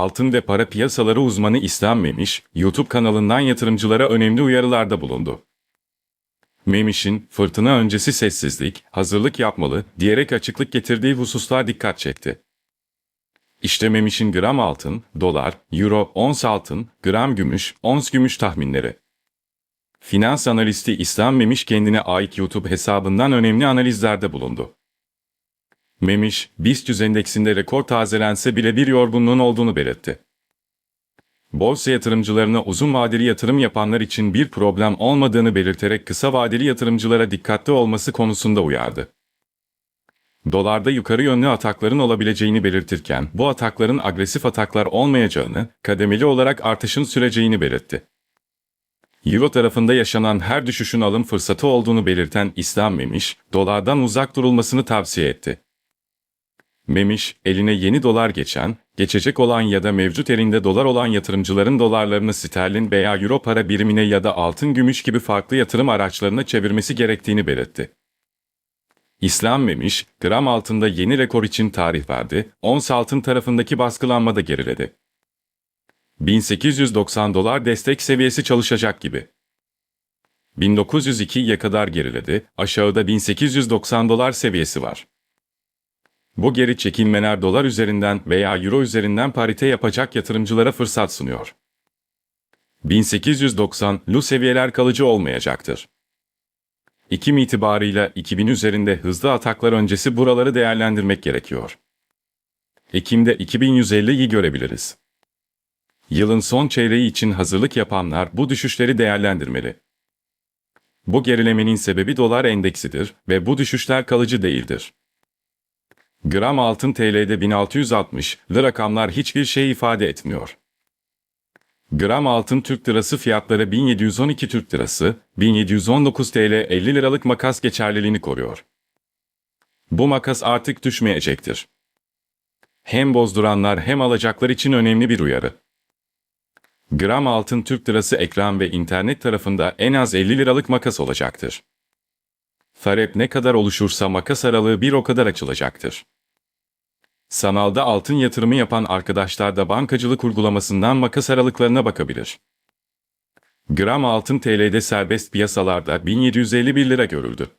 altın ve para piyasaları uzmanı İslam Memiş, YouTube kanalından yatırımcılara önemli uyarılarda bulundu. Memiş'in fırtına öncesi sessizlik, hazırlık yapmalı diyerek açıklık getirdiği hususlar dikkat çekti. İşte Memiş'in gram altın, dolar, euro, ons altın, gram gümüş, ons gümüş tahminleri. Finans analisti İslam Memiş kendine ait YouTube hesabından önemli analizlerde bulundu. Memiş, BIST endeksinde rekor tazelense bile bir yorgunluğun olduğunu belirtti. Borsa yatırımcılarına uzun vadeli yatırım yapanlar için bir problem olmadığını belirterek kısa vadeli yatırımcılara dikkatli olması konusunda uyardı. Dolarda yukarı yönlü atakların olabileceğini belirtirken bu atakların agresif ataklar olmayacağını, kademeli olarak artışın süreceğini belirtti. Euro tarafında yaşanan her düşüşün alım fırsatı olduğunu belirten İslam Memiş, dolardan uzak durulmasını tavsiye etti. Memiş, eline yeni dolar geçen, geçecek olan ya da mevcut elinde dolar olan yatırımcıların dolarlarını sterlin veya euro para birimine ya da altın gümüş gibi farklı yatırım araçlarına çevirmesi gerektiğini belirtti. İslam Memiş, gram altında yeni rekor için tarih verdi, ons altın tarafındaki baskılanma da geriledi. 1890 dolar destek seviyesi çalışacak gibi. 1902'ye kadar geriledi, aşağıda 1890 dolar seviyesi var. Bu geri çekilmeler dolar üzerinden veya euro üzerinden parite yapacak yatırımcılara fırsat sunuyor. 1890 lu seviyeler kalıcı olmayacaktır. Ekim itibarıyla 2000 üzerinde hızlı ataklar öncesi buraları değerlendirmek gerekiyor. Ekim'de 2150'yi görebiliriz. Yılın son çeyreği için hazırlık yapanlar bu düşüşleri değerlendirmeli. Bu gerilemenin sebebi dolar endeksidir ve bu düşüşler kalıcı değildir. Gram altın TL'de 1660 lı rakamlar hiçbir şey ifade etmiyor. Gram altın Türk lirası fiyatları 1712 Türk lirası, 1719 TL 50 liralık makas geçerliliğini koruyor. Bu makas artık düşmeyecektir. Hem bozduranlar hem alacaklar için önemli bir uyarı. Gram altın Türk lirası ekran ve internet tarafında en az 50 liralık makas olacaktır. Talep ne kadar oluşursa makas aralığı bir o kadar açılacaktır. Sanalda altın yatırımı yapan arkadaşlar da bankacılık uygulamasından makas aralıklarına bakabilir. Gram altın TL'de serbest piyasalarda 1751 lira görüldü.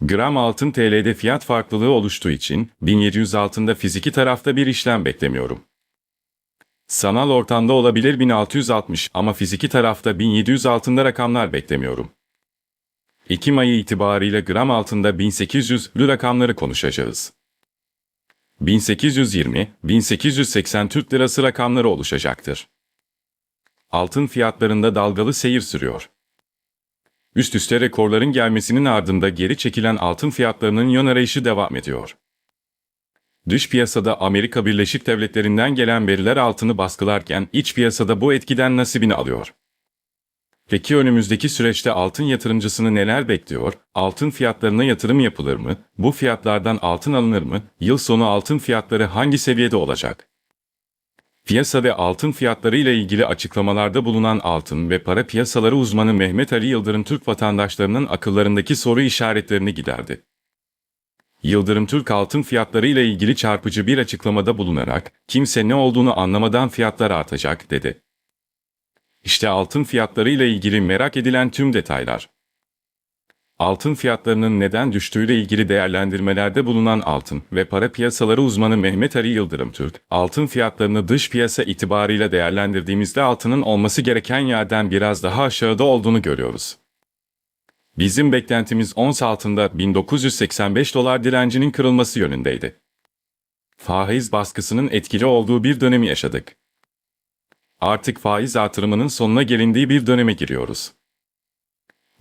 Gram altın TL'de fiyat farklılığı oluştuğu için 1700 altında fiziki tarafta bir işlem beklemiyorum. Sanal ortamda olabilir 1660 ama fiziki tarafta 1700 altında rakamlar beklemiyorum. Ekim ayı itibariyle gram altında 1800 lü rakamları konuşacağız. 1820-1880 Türk Lirası rakamları oluşacaktır. Altın fiyatlarında dalgalı seyir sürüyor. Üst üste rekorların gelmesinin ardında geri çekilen altın fiyatlarının yön arayışı devam ediyor. Dış piyasada Amerika Birleşik Devletleri'nden gelen veriler altını baskılarken iç piyasada bu etkiden nasibini alıyor. Peki önümüzdeki süreçte altın yatırımcısını neler bekliyor? Altın fiyatlarına yatırım yapılır mı? Bu fiyatlardan altın alınır mı? Yıl sonu altın fiyatları hangi seviyede olacak? Piyasa ve altın fiyatları ile ilgili açıklamalarda bulunan altın ve para piyasaları uzmanı Mehmet Ali Yıldırım Türk vatandaşlarının akıllarındaki soru işaretlerini giderdi. Yıldırım Türk altın fiyatları ile ilgili çarpıcı bir açıklamada bulunarak kimse ne olduğunu anlamadan fiyatlar artacak dedi. İşte altın fiyatları ile ilgili merak edilen tüm detaylar. Altın fiyatlarının neden düştüğüyle ilgili değerlendirmelerde bulunan altın ve para piyasaları uzmanı Mehmet Ali Yıldırım Türk, altın fiyatlarını dış piyasa itibarıyla değerlendirdiğimizde altının olması gereken yerden biraz daha aşağıda olduğunu görüyoruz. Bizim beklentimiz ons altında 1985 dolar direncinin kırılması yönündeydi. Faiz baskısının etkili olduğu bir dönemi yaşadık. Artık faiz artırımının sonuna gelindiği bir döneme giriyoruz.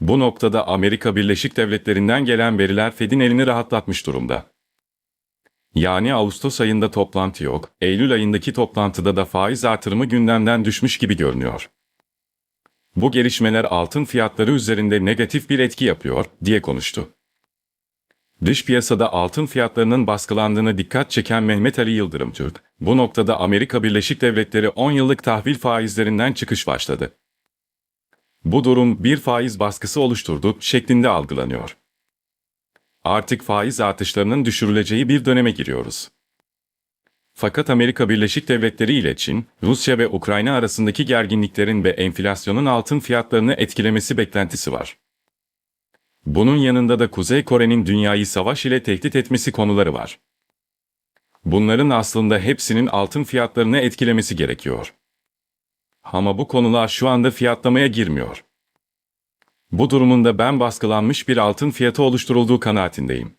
Bu noktada Amerika Birleşik Devletleri'nden gelen veriler Fed'in elini rahatlatmış durumda. Yani Ağustos ayında toplantı yok, Eylül ayındaki toplantıda da faiz artırımı gündemden düşmüş gibi görünüyor. Bu gelişmeler altın fiyatları üzerinde negatif bir etki yapıyor, diye konuştu. Dış piyasada altın fiyatlarının baskılandığını dikkat çeken Mehmet Ali Yıldırım Türk, bu noktada Amerika Birleşik Devletleri 10 yıllık tahvil faizlerinden çıkış başladı. Bu durum bir faiz baskısı oluşturdu şeklinde algılanıyor. Artık faiz artışlarının düşürüleceği bir döneme giriyoruz. Fakat Amerika Birleşik Devletleri ile Çin, Rusya ve Ukrayna arasındaki gerginliklerin ve enflasyonun altın fiyatlarını etkilemesi beklentisi var. Bunun yanında da Kuzey Kore'nin dünyayı savaş ile tehdit etmesi konuları var. Bunların aslında hepsinin altın fiyatlarını etkilemesi gerekiyor. Ama bu konular şu anda fiyatlamaya girmiyor. Bu durumunda ben baskılanmış bir altın fiyatı oluşturulduğu kanaatindeyim.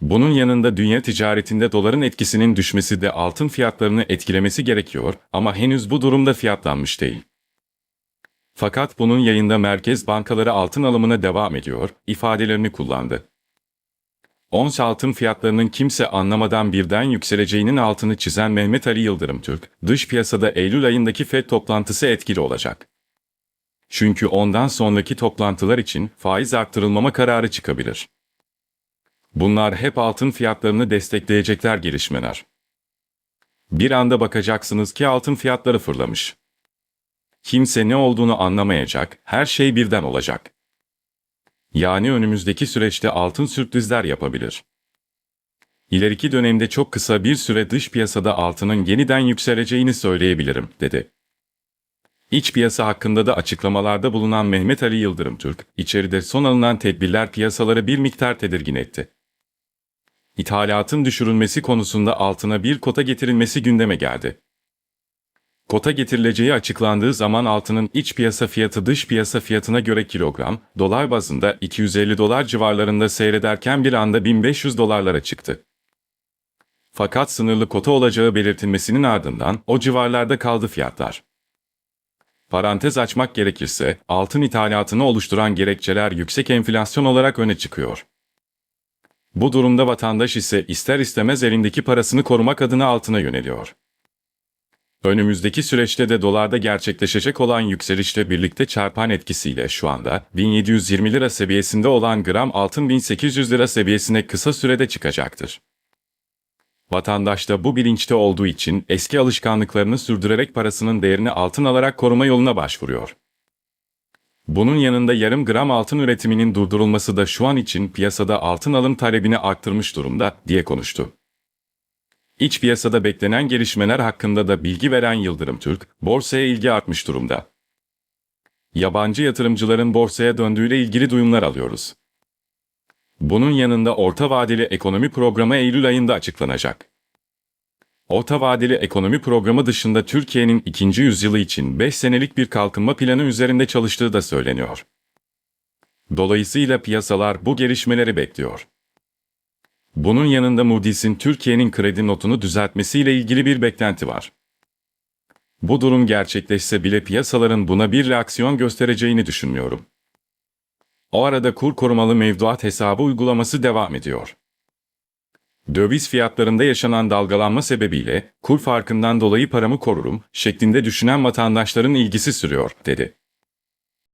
Bunun yanında dünya ticaretinde doların etkisinin düşmesi de altın fiyatlarını etkilemesi gerekiyor ama henüz bu durumda fiyatlanmış değil. Fakat bunun yayında merkez bankaları altın alımına devam ediyor, ifadelerini kullandı. Ons altın fiyatlarının kimse anlamadan birden yükseleceğinin altını çizen Mehmet Ali Yıldırım Türk, dış piyasada Eylül ayındaki FED toplantısı etkili olacak. Çünkü ondan sonraki toplantılar için faiz arttırılmama kararı çıkabilir. Bunlar hep altın fiyatlarını destekleyecekler gelişmeler. Bir anda bakacaksınız ki altın fiyatları fırlamış. Kimse ne olduğunu anlamayacak, her şey birden olacak. Yani önümüzdeki süreçte altın sürprizler yapabilir. İleriki dönemde çok kısa bir süre dış piyasada altının yeniden yükseleceğini söyleyebilirim, dedi. İç piyasa hakkında da açıklamalarda bulunan Mehmet Ali Yıldırım Türk, içeride son alınan tedbirler piyasaları bir miktar tedirgin etti. İthalatın düşürülmesi konusunda altına bir kota getirilmesi gündeme geldi. Kota getirileceği açıklandığı zaman altının iç piyasa fiyatı dış piyasa fiyatına göre kilogram, dolar bazında 250 dolar civarlarında seyrederken bir anda 1500 dolarlara çıktı. Fakat sınırlı kota olacağı belirtilmesinin ardından o civarlarda kaldı fiyatlar. Parantez açmak gerekirse, altın ithalatını oluşturan gerekçeler yüksek enflasyon olarak öne çıkıyor. Bu durumda vatandaş ise ister istemez elindeki parasını korumak adına altına yöneliyor. Önümüzdeki süreçte de dolarda gerçekleşecek olan yükselişle birlikte çarpan etkisiyle şu anda 1720 lira seviyesinde olan gram altın 1800 lira seviyesine kısa sürede çıkacaktır. Vatandaş da bu bilinçte olduğu için eski alışkanlıklarını sürdürerek parasının değerini altın alarak koruma yoluna başvuruyor. Bunun yanında yarım gram altın üretiminin durdurulması da şu an için piyasada altın alım talebini arttırmış durumda diye konuştu. İç piyasada beklenen gelişmeler hakkında da bilgi veren Yıldırım Türk, borsaya ilgi artmış durumda. Yabancı yatırımcıların borsaya döndüğüyle ilgili duyumlar alıyoruz. Bunun yanında orta vadeli ekonomi programı Eylül ayında açıklanacak. Orta vadeli ekonomi programı dışında Türkiye'nin ikinci yüzyılı için 5 senelik bir kalkınma planı üzerinde çalıştığı da söyleniyor. Dolayısıyla piyasalar bu gelişmeleri bekliyor. Bunun yanında Moody's'in Türkiye'nin kredi notunu düzeltmesiyle ilgili bir beklenti var. Bu durum gerçekleşse bile piyasaların buna bir reaksiyon göstereceğini düşünmüyorum. O arada kur korumalı mevduat hesabı uygulaması devam ediyor. Döviz fiyatlarında yaşanan dalgalanma sebebiyle kur farkından dolayı paramı korurum şeklinde düşünen vatandaşların ilgisi sürüyor, dedi.